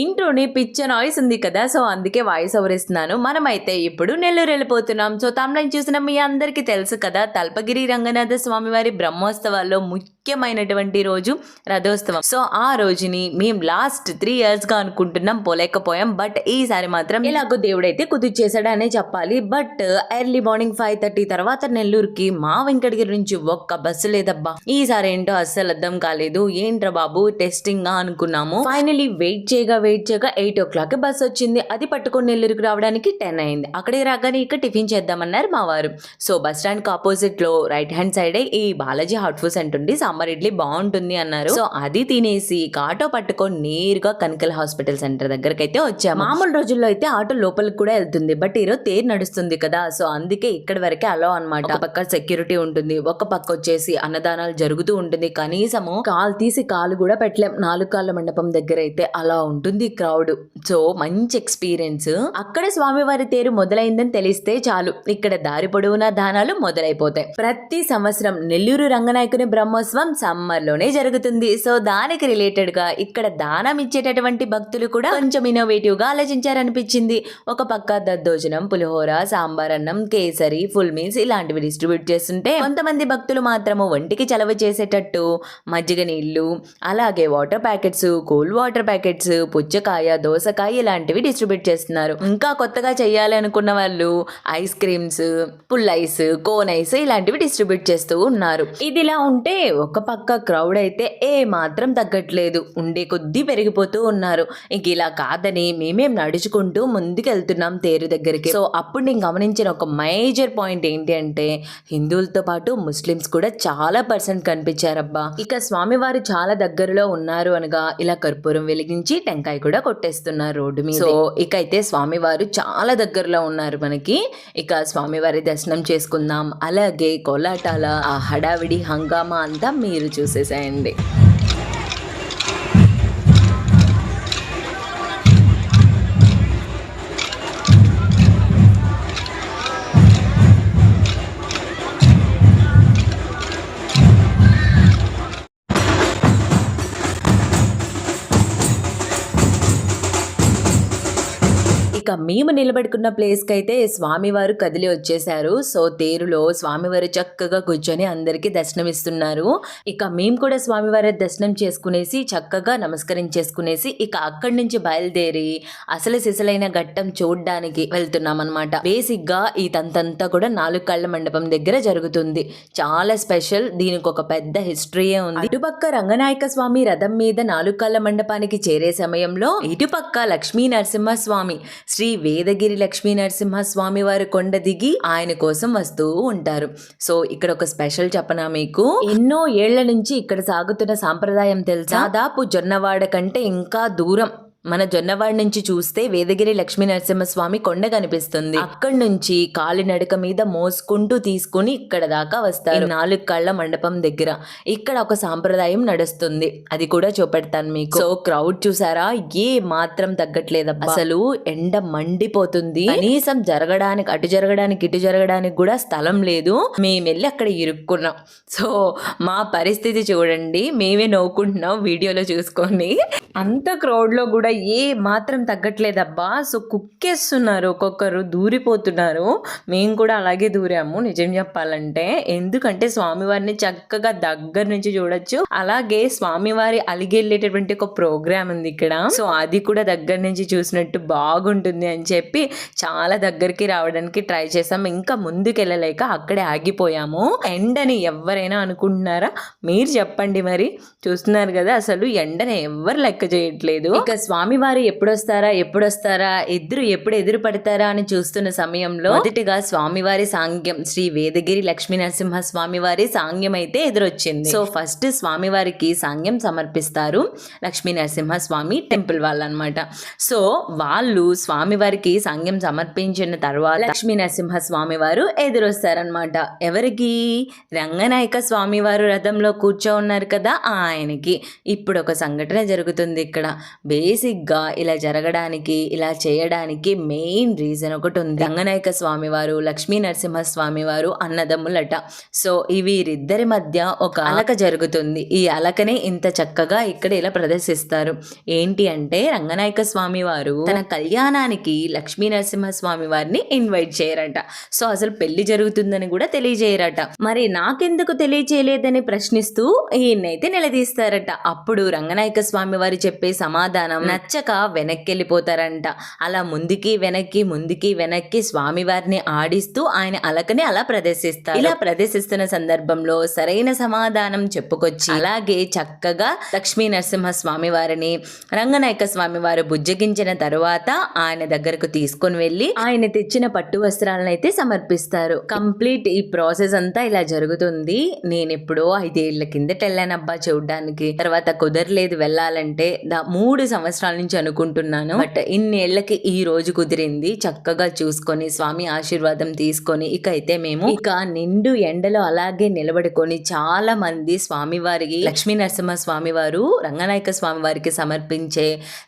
ఇంట్లోని పిచ్చ నాయిస్ ఉంది కదా సో అందుకే వాయిస్ ఓవర్ ఇస్తున్నాను. మనమైతే ఇప్పుడు నెల్లూరు వెళ్ళిపోతున్నాం. సో తమిళం చూసిన మీ అందరికీ తెలుసు కదా తల్పగిరి రంగనాథ స్వామి వారి బ్రహ్మోత్సవాల్లో ముఖ్యమైనటువంటి రోజు రథోత్సవం. సో ఆ రోజుని మేము లాస్ట్ త్రీ ఇయర్స్గా అనుకుంటున్నాం పోలేకపోయాం. బట్ ఈసారి మాత్రం ఇలాగో దేవుడైతే కుదిర్చేశాడు చెప్పాలి. But early morning five thirty తర్వాత నెల్లూరుకి మా వెంకటగిరి నుంచి ఒక్క బస్సు లేదబ్బా. ఈసారి ఏంటో అస్సలు అర్థం కాలేదు. ఏంట్రా బాబు టెస్టింగ్ అనుకున్నాము. ఫైనలీ వెయిట్ చేయగా వెయిట్ చేయగా ఎయిట్ ఓ క్లాక్ బస్ వచ్చింది. అది పట్టుకొని నెల్లూరుకు రావడానికి టెన్ అయింది. అక్కడికి రాగానే ఇక్కడ టిఫిన్ చేద్దామన్నారు మా వారు సో బస్ స్టాండ్కి ఆపోజిట్లో రైట్ హ్యాండ్ సైడ్ ఈ బాలాజీ హాట్ ఫుడ్ సెంటర్ ఉంది. సాంబార్ ఇడ్లీ బాగుంటుంది అన్నారు. సో అది తినేసి ఆటో పట్టుకొని నేరుగా కనకల్ హాస్పిటల్ సెంటర్ దగ్గరకు అయితే వచ్చాము. మామూలు రోజుల్లో అయితే ఆటో లోపలికి కూడా వెళ్తుంది. బట్ ఈరోజు తేరు నడుస్తుంది కదా. సో అందుకే ఇక్కడి వరకే అలో అనమాట పక్క సెక్యూరిటీ ఉంటుంది. ఒక పక్క వచ్చేసి అన్నదానాలు జరుగుతూ ఉంటుంది. కనీసము కాలు తీసి కాలు కూడా పెట్టలేం. నాలుగు కాళ్ళ మండపం దగ్గర అయితే అలా ఉంటుంది. క్రౌడ్ సో మంచి ఎక్స్పీరియన్స్ అక్కడ స్వామివారి తేరు మొదలైందని తెలిస్తే చాలు. ఇక్కడ దారి పొడవునా దానాలు మొదలైపోతాయి. ప్రతి సంవత్సరం నెల్లూరు రంగనాయకుని బ్రహ్మోత్సవం సమ్మర్లోనే జరుగుతుంది. సో దానికి రిలేటెడ్గా ఇక్కడ దానం ఇచ్చేటటువంటి భక్తులు కూడా కొంచెం ఇన్నోవేటివ్గా ఆలోచించారనిపించింది. ఒక పక్క దద్దోజనం పులిహోర సాంబార్ అన్నం కేసరి ఫుల్ మీల్స్ ఇలాంటివి డిస్ట్రిబ్యూట్ చేస్తుంటే కొంతమంది భక్తులు మాత్రము ఒంటికి చలవ చేసేటట్టు మజ్జిగ నీళ్ళు అలాగే water packets cool water packets పుచ్చకాయ దోసకాయ ఇలాంటివి డిస్ట్రిబ్యూట్ చేస్తున్నారు. ఇంకా కొత్తగా చేయాలి అనుకున్న వాళ్ళు ice creams pull ice cone ice ఇలాంటివి డిస్ట్రిబ్యూట్ చేస్తూ ఉన్నారు. ఇదిలా ఉంటే ఒక పక్క క్రౌడ్ అయితే ఏ మాత్రం తగ్గట్లేదు. ఉండే కొద్దీ పెరిగిపోతూ ఉన్నారు. ఇంక ఇలా కాదని మేమేం నడుచుకుంటూ ముందుకెళ్తున్నాం తేరు దగ్గరికి. సో అప్పుడు నేను గమనించిన ఒక మేజర్ పాయింట్ ఏంటి అంటే హిందువులతో పాటు ముస్లిమ్స్ కూడా చాలా పర్సెంట్ కనిపించారబ్బా. ఇక స్వామివారు చాలా దగ్గరలో ఉన్నారు అనగా ఇలా కర్పూరం వెలిగించి టెంకాయ కూడా కొట్టేస్తున్నారు రోడ్డు మీద. సో ఇక అయితే స్వామివారు చాలా దగ్గరలో ఉన్నారు మనకి. ఇక స్వామివారి దర్శనం చేసుకుందాం. అలాగే కోలాటాల ఆ హడావిడి హంగామా అంతా మీరు చూసేసేయండి. ఇక మేము నిలబడుకున్న ప్లేస్కి అయితే స్వామివారు కదిలి వచ్చేసారు. సో తేరులో స్వామివారు చక్కగా కూర్చొని అందరికీ దర్శనం ఇస్తున్నారు ఇక మేము కూడా స్వామివారి దర్శనం చేసుకునేసి చక్కగా నమస్కరించేసుకునేసి ఇక అక్కడి నుంచి బయలుదేరి అసలు సిసలైన ఘట్టం చూడడానికి వెళ్తున్నాం అనమాట బేసిక్గా ఈ తంతంతా కూడా నాలుగు కళ్ళ మండపం దగ్గర జరుగుతుంది. చాలా స్పెషల్ దీనికి ఒక పెద్ద హిస్టరీయే ఉంది. ఇటుపక్క రంగనాయక స్వామి రథం మీద నాలుగు కళ్ళ మండపానికి చేరే సమయంలో ఇటుపక్క లక్ష్మీ నరసింహస్వామి శ్రీ వేదగిరి లక్ష్మీ నరసింహస్వామి వారి కొండ దిగి ఆయన కోసం వస్తూ ఉంటారు. సో ఇక్కడ ఒక స్పెషల్ చెప్పనా మీకు? ఎన్నో ఏళ్ళ నుంచి ఇక్కడ సాగుతున్న సాంప్రదాయం తెలుసా? దాదాపు జొన్నవాడ కంటే ఇంకా దూరం. మన జొన్నవాడ నుంచి చూస్తే వేదగిరి లక్ష్మీ నరసింహస్వామి కొండ కనిపిస్తుంది. అక్కడి నుంచి కాలినడక మీద మోసుకుంటూ తీసుకుని ఇక్కడ దాకా వస్తారు. నాలుగు కళ్ళ మండపం దగ్గర ఇక్కడ ఒక సాంప్రదాయం నడుస్తుంది. అది కూడా చూపెడతాను మీకు. సో క్రౌడ్ చూసారా? ఏ మాత్రం తగ్గట్లేదు అసలు ఎండ మండిపోతుంది. కనీసం జరగడానికి అటు జరగడానికి ఇటు జరగడానికి కూడా స్థలం లేదు. మేము వెళ్ళి అక్కడ ఇరుక్కున్నాం. సో మా పరిస్థితి చూడండి. మేమే నవ్వుకుంటున్నాం వీడియోలో చూసుకొని. అంత క్రౌడ్లో కూడా ఏ మాత్రం తగ్గట్లేదబ్బా. సో కుక్కేస్తున్నారు ఒక్కొక్కరు దూరిపోతున్నారు. మేము కూడా అలాగే దూరాము నిజం చెప్పాలంటే. ఎందుకంటే స్వామివారిని చక్కగా దగ్గర నుంచి చూడొచ్చు. అలాగే స్వామివారి అలిగెళ్ళేటటువంటి ఒక ప్రోగ్రామ్ ఉంది ఇక్కడ. సో అది కూడా దగ్గర నుంచి చూసినట్టు బాగుంటుంది అని చెప్పి చాలా దగ్గరికి రావడానికి ట్రై చేసాం. ఇంకా ముందుకెళ్ళలేక అక్కడే ఆగిపోయాము. ఎండని ఎవరైనా అనుకుంటున్నారా? మీరు చెప్పండి మరి. చూస్తున్నారు కదా అసలు ఎండని ఎవ్వరు లెక్క చేయట్లేదు. ఇక స్వామి స్వామివారు ఎప్పుడొస్తారా ఎప్పుడొస్తారా ఇద్దరు ఎప్పుడు ఎదురు పడతారా అని చూస్తున్న సమయంలో మొదటిగా స్వామివారి సాంగ్యం శ్రీ వేదగిరి లక్ష్మీ నరసింహ స్వామివారి సాంగ్యం అయితే ఎదురొచ్చింది. సో ఫస్ట్ స్వామివారికి సాంగ్యం సమర్పిస్తారు లక్ష్మీ నరసింహ స్వామి టెంపుల్ వాళ్ళనమాట. సో వాళ్ళు స్వామివారికి సాంగ్యం సమర్పించిన తర్వాత లక్ష్మీ నరసింహ స్వామివారు ఎదురొస్తారనమాట. ఎవరికి? రంగనాయక స్వామివారు రథంలో కూర్చో ఉన్నారు కదా ఆయనకి. ఇప్పుడు ఒక సంఘటన జరుగుతుంది. ఇక్కడ. బేసిక్గా ఇలా జరగడానికి ఇలా చేయడానికి మెయిన్ రీజన్ ఒకటి ఉంది. రంగనాయక స్వామివారు లక్ష్మీ నరసింహ స్వామివారు అన్నదమ్ములట. సో ఇవి వీరిద్దరి మధ్య ఒక అలక జరుగుతుంది. ఈ అలకనే ఇంత చక్కగా ఇక్కడ ఇలా ప్రదర్శిస్తారు. ఏంటి అంటే రంగనాయక స్వామి వారు తన కళ్యాణానికి లక్ష్మీ నరసింహ స్వామి వారిని ఇన్వైట్ చేయరట. సో అసలు పెళ్ళి జరుగుతుందని కూడా తెలియజేయరట. మరి నాకెందుకు తెలియచేయలేదని ప్రశ్నిస్తూ ఈయనైతే నిలదీస్తారట. అప్పుడు రంగనాయక స్వామి వారి చెప్పే సమాధానం నచ్చక వెనక్కి వెళ్ళిపోతారంట అలా ముందుకి వెనక్కి ముందుకి వెనక్కి స్వామి వారిని ఆడిస్తూ ఆయన అలకని అలా ప్రదర్శిస్తారు. ఇలా ప్రదర్శిస్తున్న సందర్భంలో సరైన సమాధానం చెప్పుకొచ్చి అలాగే చక్కగా లక్ష్మీ నరసింహ స్వామి వారిని రంగనాయక స్వామి వారు బుజ్జగించిన తరువాత ఆయన దగ్గరకు తీసుకొని వెళ్ళి ఆయన తెచ్చిన పట్టు వస్త్రాలను అయితే సమర్పిస్తారు. కంప్లీట్ ఈ ప్రాసెస్ అంతా ఇలా జరుగుతుంది. నేను ఎప్పుడో ఐదేళ్ళ కిందట వెళ్ళానబ్బా చూడ్డానికి. తర్వాత కుదరలేదు వెళ్ళాలంటే దా మూడు సంవత్సరాల నుంచి అనుకుంటున్నాను. బట్ ఇన్నేళ్ళకి ఈ రోజు కుదిరింది చక్కగా చూసుకొని స్వామి ఆశీర్వాదం తీసుకొని ఇక అయితే మేము ఇక నిండు ఎండలో అలాగే నిలబడుకొని చాలా మంది స్వామివారికి లక్ష్మీ నరసింహ స్వామి వారు రంగనాయక స్వామి వారికి సమర్పించే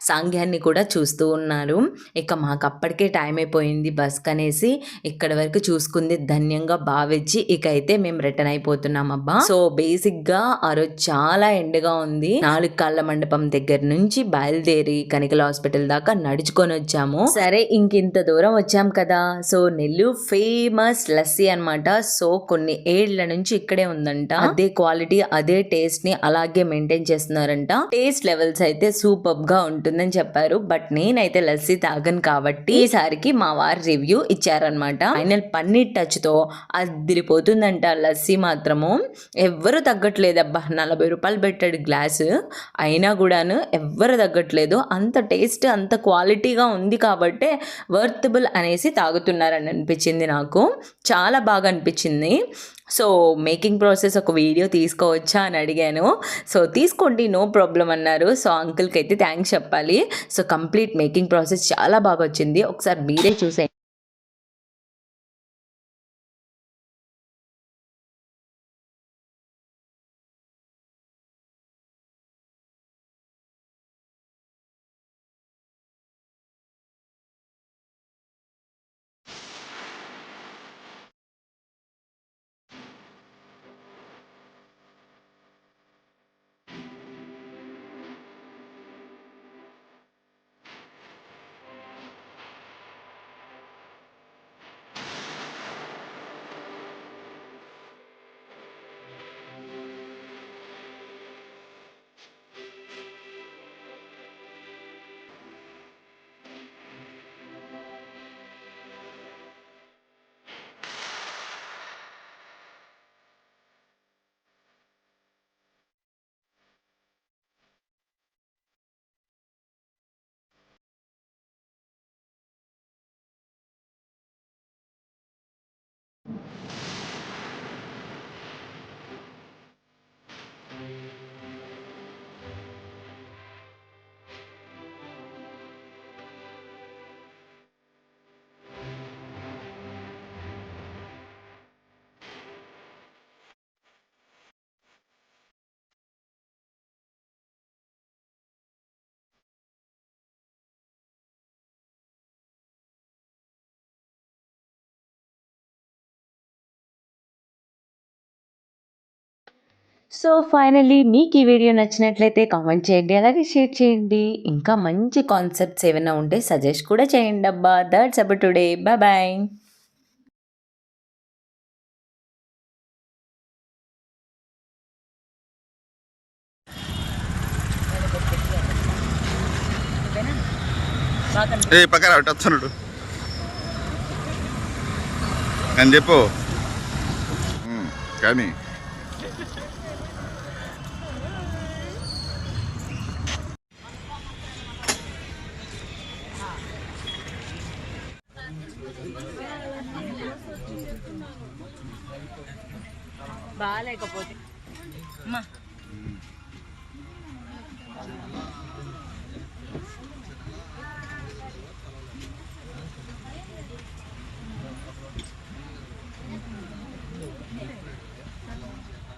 సాంగ్యాన్ని కూడా చూస్తూ ఉన్నారు. ఇక మాకు అప్పటికే టైం అయిపోయింది బస్ కనేసి ఇక్కడ వరకు చూసుకుంది ధన్యంగా భావించి ఇక అయితే మేము రిటర్న్ అయిపోతున్నాం అబ్బా. సో బేసిక్గా ఆ రోజు చాలా ఎండగా ఉంది. నాలుగు కాళ్ళ మండపం దగ్గర దగ్గర నుంచి బయలుదేరి కనికల హాస్పిటల్ దాకా నడుచుకొని వచ్చాము. సరే ఇంకింత దూరం వచ్చాం కదా. సో నెల్లూరు ఫేమస్ లస్సీ అన్నమాట. సో కొన్ని ఏళ్ళ నుంచి ఇక్కడే ఉందంట. అదే క్వాలిటీ అదే టేస్ట్ని అలాగే మెయింటైన్ చేస్తున్నారంట. టేస్ట్ లెవెల్స్ అయితే సూపర్గా ఉంటుందని చెప్పారు. బట్ నేనైతే లస్సీ తాగను కాబట్టి ఈసారికి మా వారు రివ్యూ ఇచ్చారనమాట ఫైనల్ పన్నీర్ టచ్తో అదిరిపోతుందంట లస్సీ మాత్రము. ఎవ్వరు తగ్గట్లేదబ్బా. నలభై రూపాయలు పెట్టాడు గ్లాసు. అయినా కూడాను ఎవ్వరు తగ్గట్లేదు. అంత టేస్ట్ అంత క్వాలిటీగా ఉంది కాబట్టే వర్తబుల్ అనేసి తాగుతున్నారని అనిపించింది నాకు. చాలా బాగా అనిపించింది. సో మేకింగ్ ప్రాసెస్ ఒక వీడియో తీసుకోవచ్చా అని అడిగాను. సో తీసుకోండి నో ప్రాబ్లం అన్నారు. సో అంకుల్కి అయితే థ్యాంక్స్ చెప్పాలి. సో కంప్లీట్ మేకింగ్ ప్రాసెస్ చాలా బాగా వచ్చింది. ఒకసారి మీరే చూసే సో ఫైనలీ మీకు ఈ వీడియో నచ్చినట్లయితే కామెంట్ చేయండి అలాగే షేర్ చేయండి. ఇంకా మంచి కాన్సెప్ట్స్ ఏమైనా ఉంటే సజెస్ట్ కూడా చేయండి అబ్బా. That's about today bye bye ఏ పక్కన వస్తున్నాడు అని చెప్పు. కానీ బాగాలేకపోతే. అమ్మా